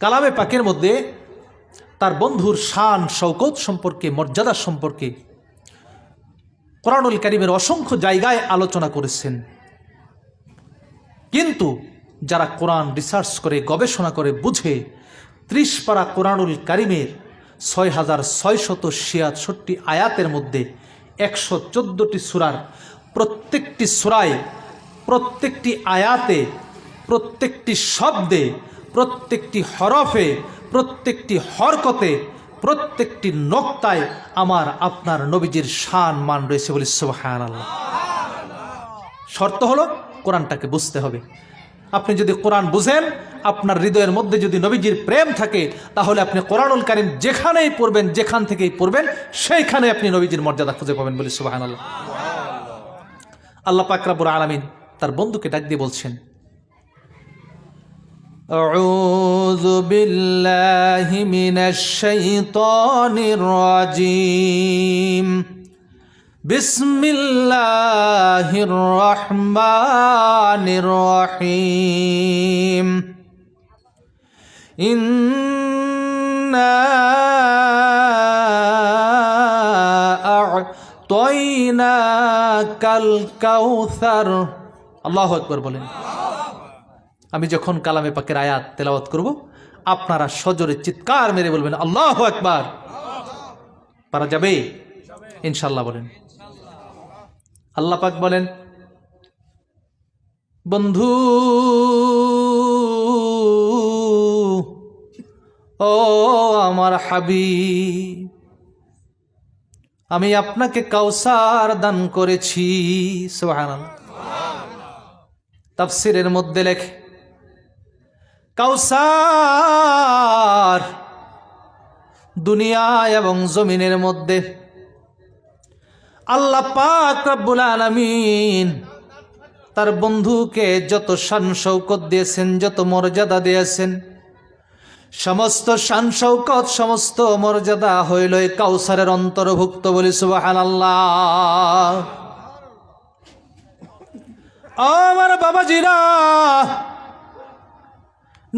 কালামে পাকের মধ্যে তার বন্ধুর শান শৌকত সম্পর্কে, মর্যাদা সম্পর্কে কোরআনুল কারিমের অসংখ্য জায়গায় আলোচনা করেছেন। কিন্তু যারা কোরআন রিসার্চ করে, গবেষণা করে, বুঝে, ত্রিশ পারা কোরআনুল কারিমের ছয় হাজার ছয়শত ছিয়াষট্টি আয়াতের মধ্যে একশো চোদ্দোটি সুরার প্রত্যেকটি সুরায়, প্রত্যেকটি আয়াতে, প্রত্যেকটি শব্দে প্রত্যেকটি হরফে, প্রত্যেকটি হরকতে, প্রত্যেকটি নক্তায় আমার আপনার নবীজির শান মান রয়েছে বলে সুবহান আল্লাহ শর্ত হলো কোরআনটাকে বুঝতে হবে। আপনি যদি কোরআন বুঝেন, আপনার হৃদয়ের মধ্যে যদি নবীজির প্রেম থাকে, তাহলে আপনি কোরআনুল কারিম যেখানেই পড়বেন, যেখান থেকেই পড়বেন, সেইখানে আপনি নবীজির মর্যাদা খুঁজে পাবেন বলে সুবাহান আল্লাহ আল্লাহ পাকরাবুর আলমিন তার বন্ধুকে ডাক দিয়ে বলছেন أعوذ بالله من الشيطان الرجيم بسم الله الرحمن الرحيم إنا أعطيناك الكوثر الله أكبر بولين আমি যখন কালামে পাকের আয়াত তেলাওয়াত করব, আপনারা সজোরে চিৎকার মেরে বলবেন, আল্লাহ একবার পারা যাবে? ইনশাল্লাহ বলেন। আল্লাহ পাক বলেন, বন্ধু, ও আমার হাবি আমি আপনাকে কাউসার দান করেছি। সুবহানাল্লাহ। তাফসিরের মধ্যে লেখে কাউসার, দুনিয়া এবং জমিনের মধ্যে। আল্লাহ পাক রব্বুল আলামিন তার বন্ধুকে যত শান শৌকত দিয়েছেন, যত মর্যাদা দিয়েছেন, সমস্ত শান শৌকত সমস্ত মর্যাদা হইল কাউসারের অন্তর্ভুক্ত বলি সুবাহান আল্লাহ আমার বাবাজিরা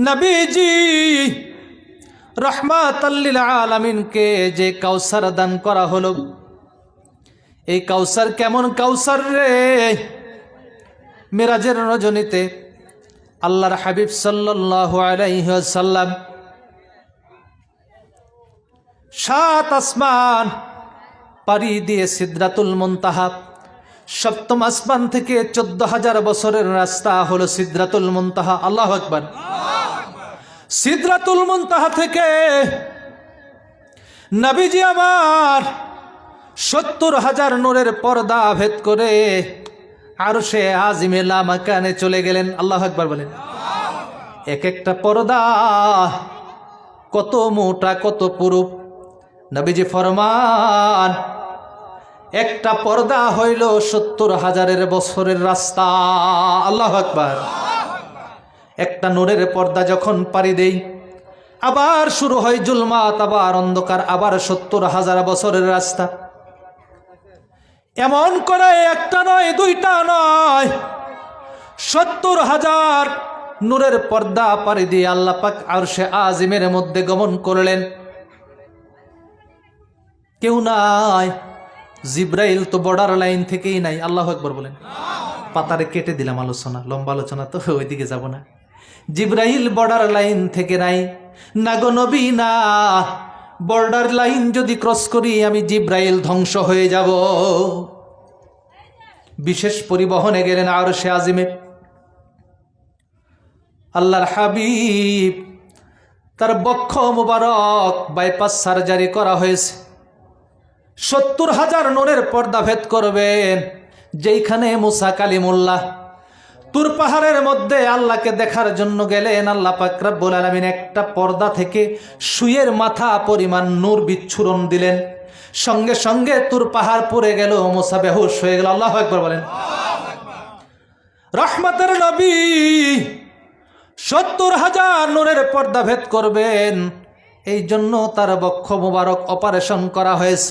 নবীজি রহমাত আলমিনকে যে কাউসার দান করা হলো। এই কাউসার কেমন কাউসার রে? মেরাজের রজনীতে আল্লাহর হাবিব সাল্লাহ আলাইসাল্লাম সাত আসমান পাড়ি দিয়ে সিদ্রাতুল মন্তাহা। সপ্তম আসমান থেকে চোদ্দ হাজার বছরের রাস্তা হলো সিদ্রাতুল মন্তাহা। আল্লাহ আকবর। সিদ্রাতুল মন্তাহা থেকে নবীজি আমার সত্তর হাজার নূরের পর্দা ভেদ করে আর সে আজিমে লামাকানে চলে গেলেন। আল্লাহ আকবর বলেন। এক একটা পর্দা কত মোটা, কত পুরুপ। নবীজি ফরমান, একটা পর্দা হইল সত্তর হাজারের বছরের রাস্তা। আল্লাহ আকবার। একটা নূরের পর্দা যখন পারি দেই, আবার শুরু হয় জুলমাত, আবার অন্ধকার, আবার সত্তর হাজার বছরের রাস্তা। এমন করে একটা নয়, দুইটা নয়, সত্তর হাজার নূরের পর্দা পারি দিয়ে আল্লাহ পাক আর সে আজিমের মধ্যে গমন করলেন। কেউ নাই, জিব্রাইল তো বর্ডার লাইন থেকেই নাই, আল্লাহ একবার বলেন। পাতারে কেটে দিলাম আলোচনা, লম্বা আলোচনা তো ওইদিকে যাব না। জিব্রাইল বর্ডার লাইন থেকে নাই। না গো নবী, না। বর্ডার লাইন যদি ক্রস করি, আমি জিব্রাইল ধ্বংস হয়ে যাব। বিশেষ পরিবহনে গেলেন আর সে আজিমে। আল্লাহর হাবিব, তার বক্ষ মুবারক বাইপাস সার্জারি করা হয়েছে। সত্তর হাজার নোরের পর্দা ভেদ করবেন, যেইখানে মুসা কালিমুল্লাহ তুর পাহাড়ের মধ্যে আল্লাহকে দেখার জন্য গেলেন আল্লাহ পাকরাবুল আলমিন একটা পর্দা থেকে সুয়ের মাথা পরিমাণ নূর বিচ্ছুরণ দিলেন। সঙ্গে সঙ্গে তুর পাহাড় পড়ে গেল, মোসা বেহুশ হয়ে গেল। আল্লাহ একবার বলেন। রহমতের নবী সত্তর হাজার নূরের পর্দা ভেদ করবেন। এই জন্য তার বক্ষ মুবারক অপারেশন করা হয়েছে।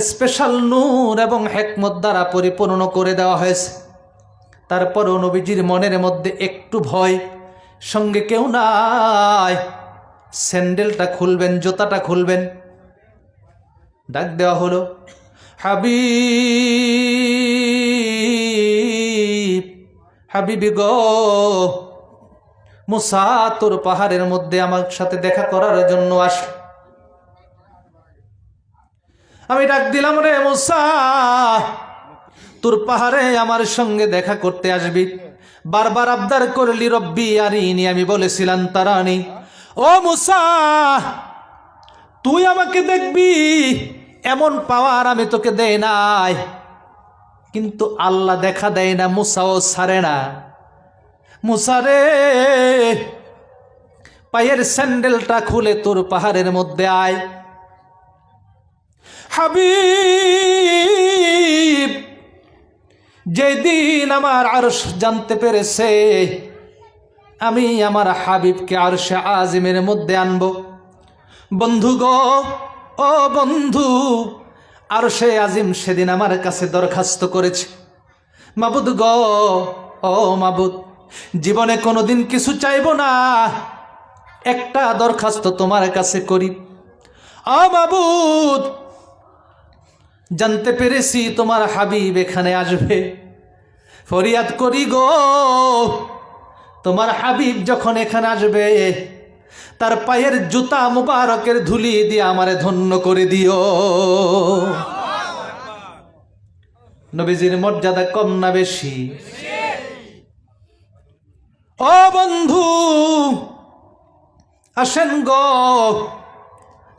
স্পেশাল নূর এবং হেকমত দ্বারা পরিপূর্ণ করে দেওয়া হয়েছে। তারপরও নবীজির মনের মধ্যে একটু ভয়। সঙ্গে কেউ নাই। স্যান্ডেলটা খুলবেন, জুতাটা খুলবেন। ডাক দেওয়া হলো, হাবিব, হাবিবি গো, মুসা তোর পাহাড়ের মধ্যে আমার সাথে দেখা করার জন্য আস। আমি ডাক দিলাম রে মুসা তোর পাহাড়ে আমার সঙ্গে দেখা করতে আসবি। বারবার আবদার করলি, রব্বি, আরিনি, আমি বলেছিলাম, তারানি। ও মুসা, তুই আমাকে দেখবি, এমন পাওয়ার আমি তোকে দেয় নাই। কিন্তু আল্লাহ দেখা দেয় না, মুসাও ছাড়ে না। মুসারে পায়ের স্যান্ডেলটা খুলে তোর পাহাড়ের মধ্যে আয়। হাবিব যেদিন আমার আরশ জানতে পেরেছে, আমি আমার হাবিবকে আরশে আজিমের মধ্যে আনব। বন্ধু গো, ও বন্ধু, আরশে আজিম সেদিন আমার কাছে দরখাস্ত করেছে। মাবুদ গ, ও মাবুদ, জীবনে কোনোদিন কিছু চাইব না, একটা দরখাস্ত তোমার কাছে করি। আ জানতে পেরেছি তোমার হাবিব এখানে আসবে। ফরিয়াদ করি গো, তোমার হাবিব যখন এখানে আসবে, তার পায়ের জুতা মুবারকের ধুলি দিয়ে আমারে ধন্য করে দিও। নবীজির মর্যাদা কম না বেশি? ও বন্ধু, আসেন গো,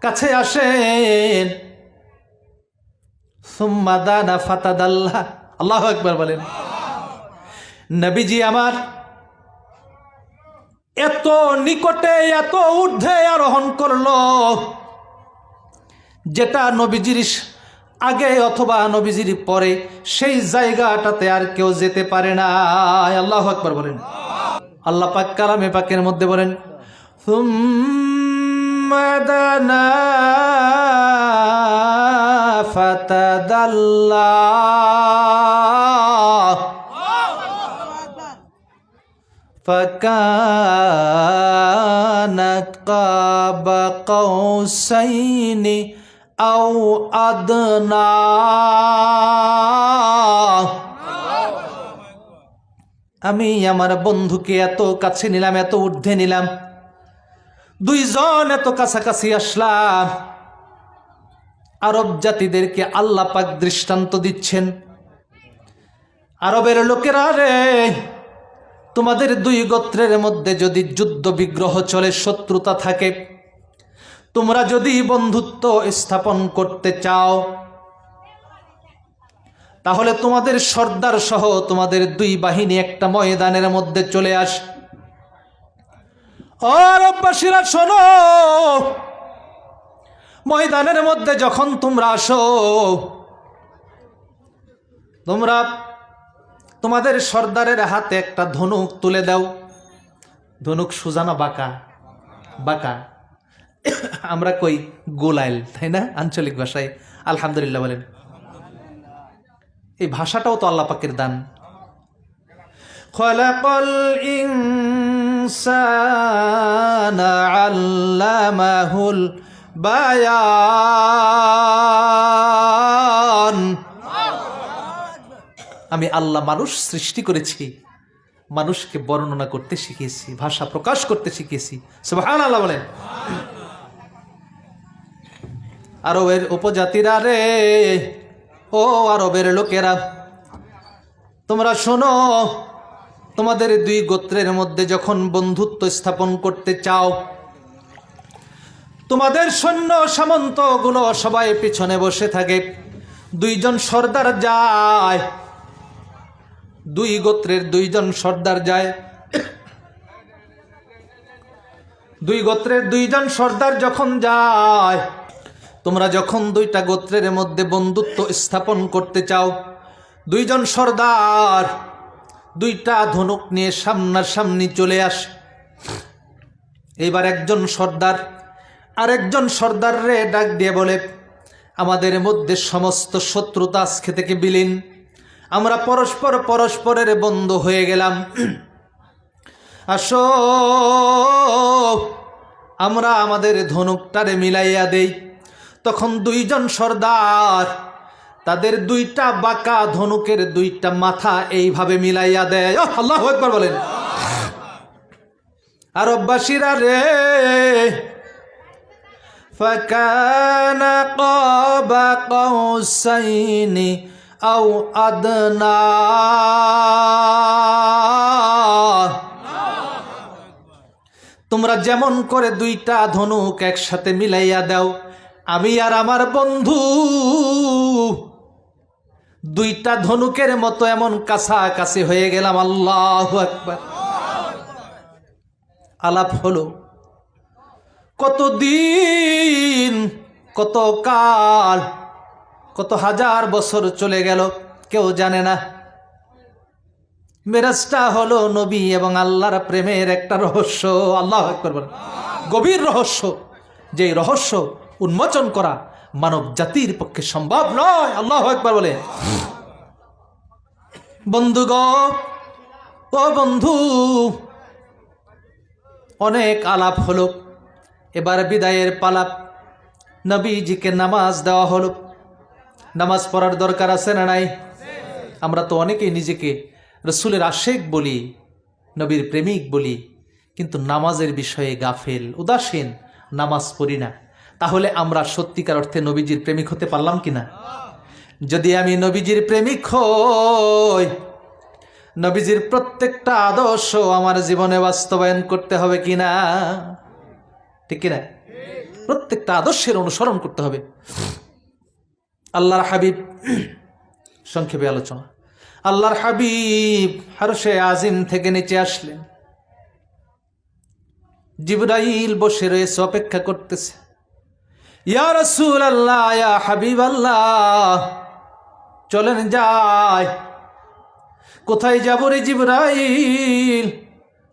কাছে আসেন। আল্লাহ একবার বলেন। নবীজি আমার, এত নিকটে, এত ঊর্ধ্বে আরোহণ করল, যেটা নবীজির আগে অথবা নবীজির পরে, সেই জায়গাটাতে আর কেউ যেতে পারে না। আল্লাহ একবার বলেন। আল্লাহ পাক কালামে পাকের মধ্যে বলেন হুম فتدلى فكان قاب قوسين أو أدنى আমি আমার বন্ধুকে এত কাছে নিলাম এত ঊর্ধ্বে নিলাম দুইজন এত কাছাকাছি আসলাম আরব জাতিদেরকে আল্লাহ পাক দৃষ্টান্ত দিচ্ছেন। আরবের লোকেরা রে, তোমাদের দুই গোত্রের মধ্যে যদি যুদ্ধ বিগ্রহ চলে, শত্রুতা থাকে, তোমরা যদি বন্ধুত্ব স্থাপন করতে চাও, তাহলে তোমাদের সর্দার সহ তোমাদের দুই বাহিনী একটা ময়দানের মধ্যে চলে আস। আরববাসীরা শোনো ময়দানের মধ্যে যখন তোমরা আসো, তোমরা তোমাদের সর্দারের হাতে একটা ধনুক তুলে দাও। ধনুক সুজানা বাঁকা বাঁকা। আমরা কই গোলাইল, তাই না? আঞ্চলিক ভাষায়। আলহামদুলিল্লাহ বলেন। এই ভাষাটাও তো আল্লাহ পাকের দান। খলাকল ইনসান আল্লামাহুল বায়ান। আমি আল্লাহ মানুষ সৃষ্টি করেছি, মানুষকে বর্ণনা করতে শিখিয়েছি, ভাষা প্রকাশ করতে শিখিয়েছি। সুবহান আল্লাহ বলেন। আরবের উপজাতিরা রে, ও আরবের লোকেরা, তোমরা শোনো, তোমাদের দুই গোত্রের মধ্যে যখন বন্ধুত্ব স্থাপন করতে চাও তোমাদের সৈন্য সামন্তগুলো সবাই পিছনে বসে থাকে। দুইজন সর্দার যায়। দুই গোত্রের দুইজন সর্দার যায়। দুই গোত্রের দুইজন সর্দার যখন যায়, তোমরা যখন দুইটা গোত্রের মধ্যে বন্ধুত্ব স্থাপন করতে চাও, দুইজন সর্দার দুইটা ধনুক নিয়ে সামনাসামনি চলে আস। এবার একজন সর্দার আর একজন সর্দার রে ডাক দিয়ে বলে, আমাদের মধ্যে সমস্ত শত্রুতা আজকে থেকে বিলীন। আমরা পরস্পর পরস্পরের বন্ধু হয়ে গেলাম। আসো, আমরা আমাদের ধনুকটারে মিলাইয়া দেই। তখন দুইজন সর্দার তাদের দুইটা বাঁকা ধনুকের দুইটা মাথা এইভাবে মিলাইয়া দেয়। আল্লাহ একবার বলেন। আরববাসীরা রে فكان قاب قوسين أو أدنى তোমরা যেমন করে দুইটা ধনুক একসাথে মিলাইয়া দাও আমি আর আমার বন্ধু দুইটা ধনুকের মতো এমন কাছাকাছি হয়ে গেলাম আল্লাহ একবার আলাপ হলো কতদিন কত কাল কত হাজার বছর চলে গেল, কেউ জানে না। মেরাজটা হলো নবী এবং আল্লাহর প্রেমের একটা রহস্য। আল্লাহ। গভীর রহস্য। যে রহস্য উন্মোচন করা মানব জাতির পক্ষে সম্ভব নয়, আল্লাহ একবার বলে। বন্ধুগ ও বন্ধু, অনেক আলাপ হলো। এবার বিদায়ের পালাপ নবীজিকে নামাজ দেওয়া হলো। নামাজ পড়ার দরকার আছে না নাই? আমরা তো অনেকেই নিজেকে রসুলের আশেক বলি, নবীর প্রেমিক বলি, কিন্তু নামাজের বিষয়ে গাফেল, উদাসীন নামাজ পড়ি না। তাহলে আমরা সত্যিকার অর্থে নবীজির প্রেমিক হতে পারলাম কি না? যদি আমি নবীজির প্রেমিক হই, নবীজির প্রত্যেকটা আদর্শ আমার জীবনে বাস্তবায়ন করতে হবে কিনা ঠিক কিনা? প্রত্যেকটা আদর্শের অনুসরণ করতে হবে। আল্লাহর হাবিব, সংক্ষেপে আলোচনা। আল্লাহর হাবিব হারসে আজিম থেকে নিচে আসলেন। জিবরাইল বসে রয়েছে, অপেক্ষা করতেছে। ইয়া রসুল আল্লাহ ইয়া হাবিব আল্লাহ চলেন যায় কোথায় যাব রে জিবরাইল?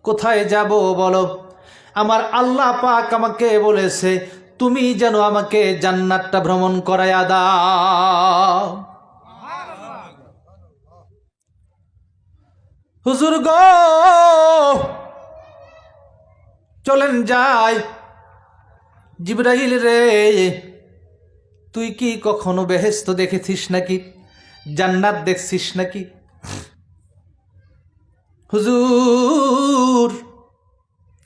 কোথায় যাব বলো? আমার আল্লাহ পাক আমাকে বলেছে, তুমি যেন আমাকে জান্নাতটা ভ্রমণ করায়া দাও। হুজুর গো, চলেন যাই। জিব্রাইল রে, তুই কি কখনো বেহেস্ত দেখেছিস নাকি? জান্নাত দেখছিস নাকি? হুজুর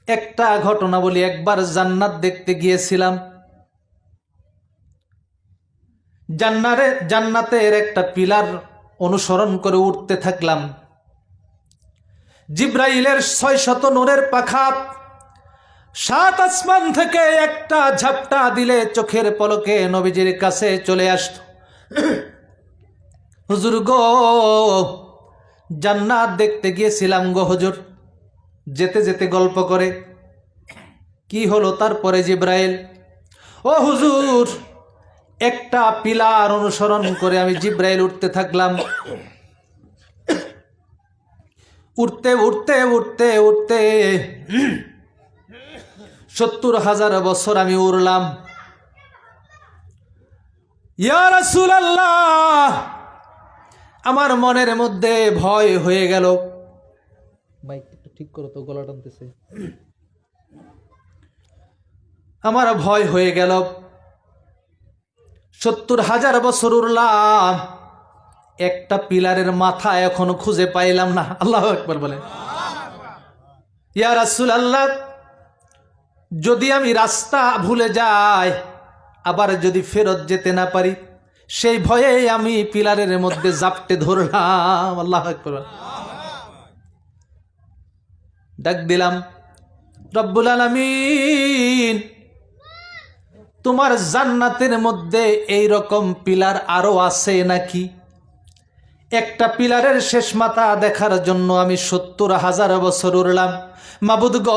একটা ঘটনা বলি, একবার জান্নাত দেখতে গিয়েছিলাম। জান্নারে, জান্নাতের একটা পিলার অনুসরণ করে উঠতে থাকলাম। জিব্রাইলের ছয় শত নূরের পাখা সাত আসমান থেকে একটা ঝাপটা দিলে চোখের পলকে নবীজির কাছে চলে আসত। হুজুর গো, জান্নাত দেখতে গিয়েছিলাম গো হুজুর। যেতে যেতে গল্প করে। কি হলো তারপরে জিব্রাইল? ও হুজুর, একটা পিলার অনুসরণ করে আমি জিব্রাইল উঠতে থাকলাম। উঠতে উঠতে উঠতে উঠতে সত্তর হাজার বছর আমি উড়লাম। আমার মনের মধ্যে ভয় হয়ে গেল। ঠিক করো তো, গলা টানতেছে। আমার ভয় হয়ে গেল। সত্তর হাজার বছর উড়লাম। একটা পিলারের মাথা এখনও খুঁজে পাইলাম না। আল্লাহ একবার বলেন। ইয়া রাসুল আল্লাহ যদি আমি রাস্তা ভুলে যাই, আবার যদি ফেরত যেতে না পারি, সেই ভয়ে আমি পিলারের মধ্যে জাপটে ধরলাম। আল্লাহ একবার। ডাক দিলাম, রব্বুল আলামিন, তোমার জান্নাতের মধ্যে এই রকম পিলার আরও আছে নাকি? একটা পিলারের শেষ মাথা দেখার জন্য আমি সত্তর হাজার বছর উড়লাম। মাবুদ গ,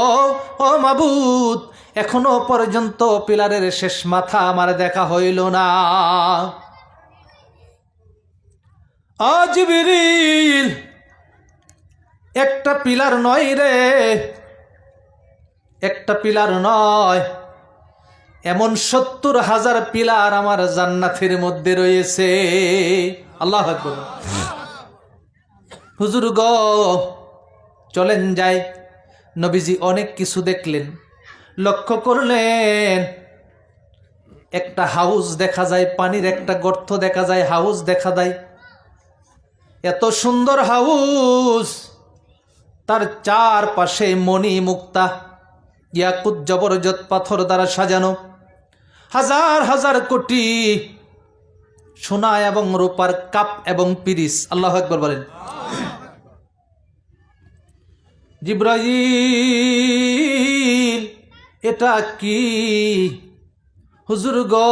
ও মাবুদ, এখনও পর্যন্ত পিলারের শেষ মাথা আমার দেখা হইল না। আজবিরিল একটা পিলার নয় রে। একটা পিলার নয়। এমন সত্তর হাজার পিলার আমার জান্নাতের মধ্যে রয়েছে। আল্লাহ। হুজুর গ, চলেন যাই। নবীজি অনেক কিছু দেখলেন, লক্ষ্য করলেন। একটা হাউস দেখা যায়, পানির একটা গর্ত দেখা যায়, হাউস দেখা যায়। এত সুন্দর হাউস। তার চারপাশে মণি মুক্তা ইয়াকুত জবরজত পাথর দ্বারা সাজানো, হাজার হাজার কোটি সোনা এবং রূপার কাপ এবং পিরিস। আল্লাহ একবার বলেন। জিব্রাইল, এটা কি? হুজুর গো,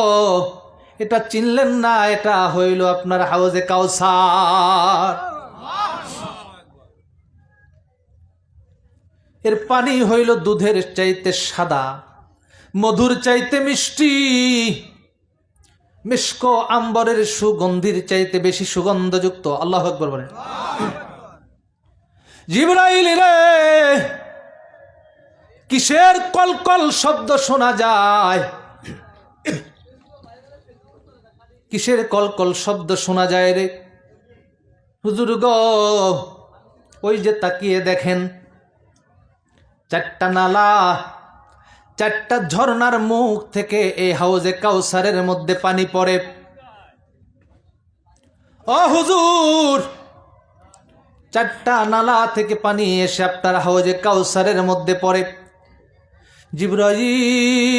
এটা চিনলেন না, এটা হইল আপনার হাউজে কাউসার। এর পানি হইল দুধের চাইতে সাদা, মধুর চাইতে মিষ্টি। মিষ্ক আম্বরের সুগন্ধির চাইতে বেশি সুগন্ধযুক্ত। আল্লাহ আকবর বলেন। জিব্রাইল রে, কিসের কলকল শব্দ শোনা যায়? কিসের কলকল শব্দ শোনা যায় রে? হুজুর গো, ওই যে তাকিয়ে দেখেন চারটা নালা চারটা ঝর্ণার মুখ থেকে এই হাউজে কাউসারের মধ্যে পানি পড়ে। ও হুজুর চারটা নালা থেকে পানি এসে আপনার হাউজে কাউসারের মধ্যে পড়ে। জিব্রাইল,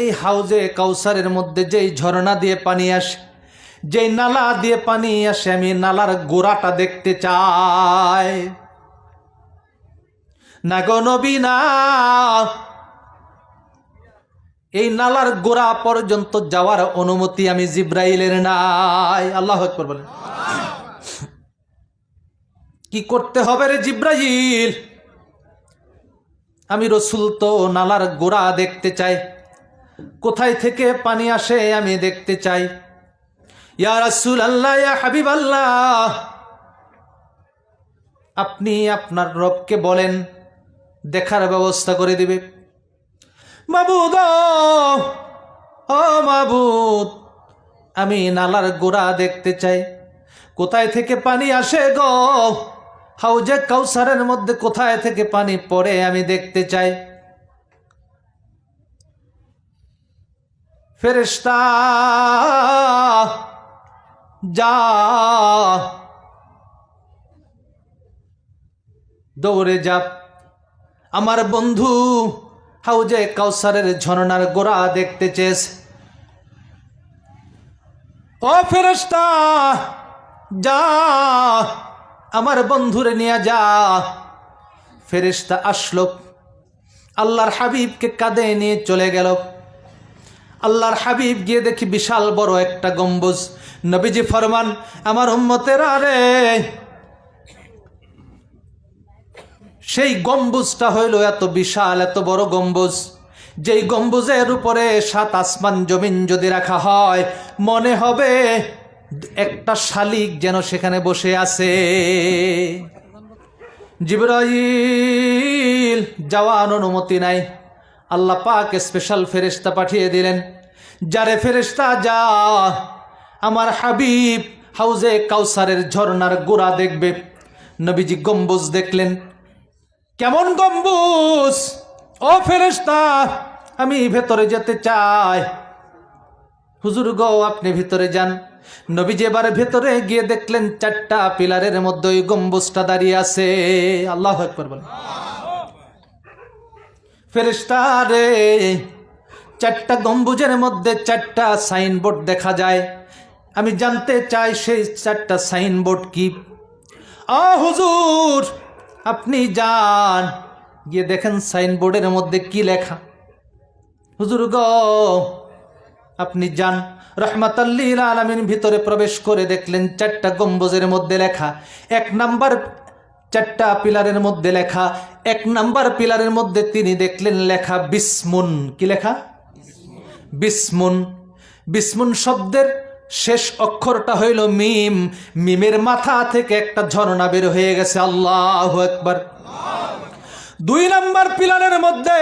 এই হাউজে কাউসারের মধ্যে যেই ঝর্ণা দিয়ে পানি আসে, যেই নালা দিয়ে পানি আসে, আমি নালার গোড়াটা দেখতে চাই। না গো নবী না। এই নালার গোড়া পর্যন্ত যাওয়ার অনুমতি আমি জিব্রাইলের নাই। আল্লাহ বলেন। কি করতে হবে রে জিব্রাইল? আমি রসুল তো নালার গোড়া দেখতে চাই। কোথায় থেকে পানি আসে আমি দেখতে চাই। ইয়া রাসূল আল্লাহ ইয়া হাবিব আল্লাহ আপনি আপনার রবকে বলেন দেখার ব্যবস্থা করে দিবে। মাবুদ, ও মাবুদ, আমি নালার গোড়া দেখতে চাই। কোথায় থেকে পানি আসে গো? হাউজে কাউসারের মধ্যে কোথায় থেকে পানি পড়ে আমি দেখতে চাই। ফেরেশতা, যা। দৌড়ে যা। আমার বন্ধু হাউজে কাউসারের ঝর্ণার গোড়া দেখতে চেস। ও ফেরেশতা, যা, আমার বন্ধুরে নিয়ে যা। ফেরেশতা আসলো। আল্লাহর হাবিবকে কাঁধে নিয়ে চলে গেল। আল্লাহর হাবিব গিয়ে দেখি বিশাল বড় একটা গম্বুজ। নবীজি ফরমান, আমার উম্মতের আরে সেই গম্বুজটা হইল এত বিশাল, এত বড় গম্বুজ। যেই গম্বুজের উপরে সাত আসমান জমিন যদি রাখা হয়, মনে হবে একটা শালিক যেন সেখানে বসে আছে। জিব্রাইল যাওয়ার অনুমতি নাই। আল্লাহ পাক স্পেশাল ফেরেশতা পাঠিয়ে দিলেন। যারে ফেরেশতা যা, আমার হাবিব হাউজে কাউসারের ঝর্ণার গোড়া দেখবে। নবীজি গম্বুজ দেখলেন। কেমন গম্বুজ? ও ফেরেশতা, আমি ভেতরে যেতে চাই। হুজুর গো, আপনি ভিতরে যান। নবীজি এবার ভেতরে গিয়ে দেখলেন চারটা পিলারের মধ্যে ওই গম্বুজটা দাঁড়িয়ে আছে। আল্লাহ একবার বলেন। রে, চারটা গম্বুজের মধ্যে চারটা সাইনবোর্ড দেখা যায়। আমি জানতে চাই সেই চারটা সাইনবোর্ড কি? আ হুজুর আপনি যান। গিয়ে দেখেন সাইনবোর্ডের মধ্যে কি লেখা। হুজুর গ, আপনি যান। রহমাতাল্লিল আলমিন ভিতরে প্রবেশ করে দেখলেন চারটা গম্বুজের মধ্যে লেখা। এক নাম্বার চারটা পিলারের মধ্যে লেখা। এক নাম্বার পিলারের মধ্যে তিনি দেখলেন লেখা বিসমুন। কি লেখা? বিসমুন। বিসমুন শব্দের শেষ অক্ষরটা হইল মিম। মিমের মাথা থেকে একটা ঝর্ণা বের হয়ে গেছে। আল্লাহ একবার দুই নাম্বার পিলারের মধ্যে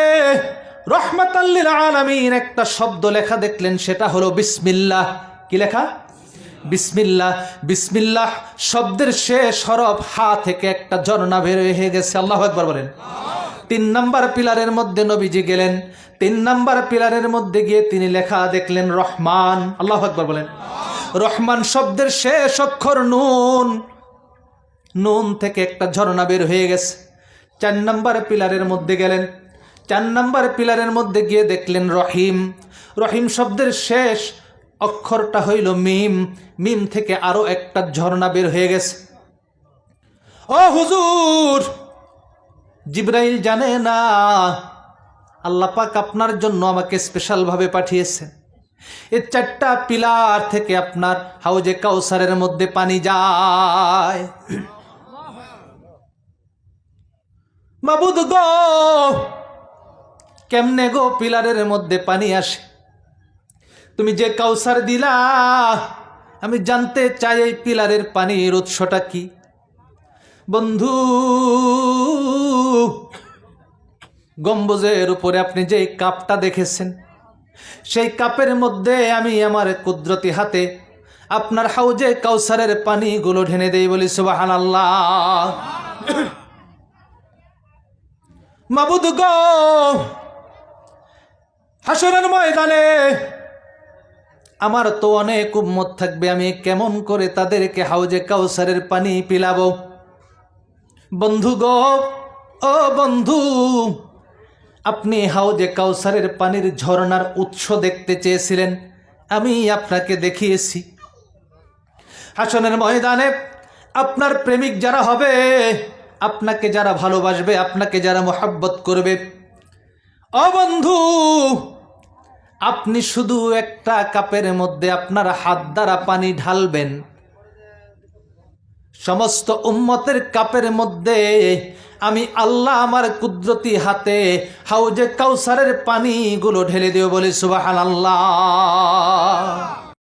রহমাতাল্লিল আলামিন একটা শব্দ লেখা দেখলেন, সেটা হলো বিসমিল্লাহ। কি লেখা? বিসমিল্লাহ। বিসমিল্লাহ শব্দের শেষ হরফ হা থেকে একটা ঝর্ণা বের হয়ে গেছে। আল্লাহ একবার বলেন। তিন নাম্বার পিলারের মধ্যে নবীজি গেলেন। তিন নাম্বার পিলারের মধ্যে গিয়ে তিনি লেখা দেখলেন রহমান। আল্লাহ আকবর বলেন। রহমান শব্দের শেষ অক্ষর নুন। নুন থেকে একটা ঝর্ণা বের হয়ে গেছে। চার নাম্বার পিলারের মধ্যে গেলেন। চার নাম্বার পিলারের মধ্যে গিয়ে দেখলেন রহিম। রহিম শব্দের শেষ অক্ষরটা হইল মিম। মিম থেকে আরও একটা ঝর্ণা বের হয়ে গেছে। ও হুজুর! জিব্রাইল জানে না। আল্লাহ পাক আপনার জন্য আমাকে স্পেশালভাবে পাঠিয়েছেন। এই চারটা পিলার থেকে আপনার হাউজে কাউসারের মধ্যে পানি যায়। গো, কেমনে গো পিলারের মধ্যে পানি আসে? তুমি যে কাউসার দিলা, আমি জানতে চাই এই পিলারের পানির উৎসটা কি? বন্ধু, গম্বুজের উপরে আপনি যে কাপটা দেখেছেন সেই কাপের মধ্যে আমি আমার কুদরতি হাতে আপনার হাউজে কাউসারের পানিগুলো ঢেনে দেই বলি সুবাহান হাসরের ময়দানে আমার তো অনেক উম্মত থাকবে, আমি কেমন করে তাদেরকে হাউজে কাউসারের পানি পিলাবো? বন্ধু গো, ও বন্ধু আপনি হাউজে কাউসারের পানির ঝর্ণার উৎস দেখতে চেয়েছিলেন, আমি আপনাকে দেখিয়েছি। হাসনের ময়দানে আপনার প্রেমিক যারা হবে, আপনাকে যারা ভালোবাসবে, আপনাকে যারা মোহাব্বত করবে। ও বন্ধু, আপনি শুধু একটা কাপের মধ্যে আপনার হাত দ্বারা পানি ঢালবেন। সমস্ত উম্মতের কাপের মধ্যে আমি আল্লাহ আমার কুদরতি হাতে হাউজে কাউসারের পানিগুলো ঢেলে দেব বলে সুবাহ আল্লাহ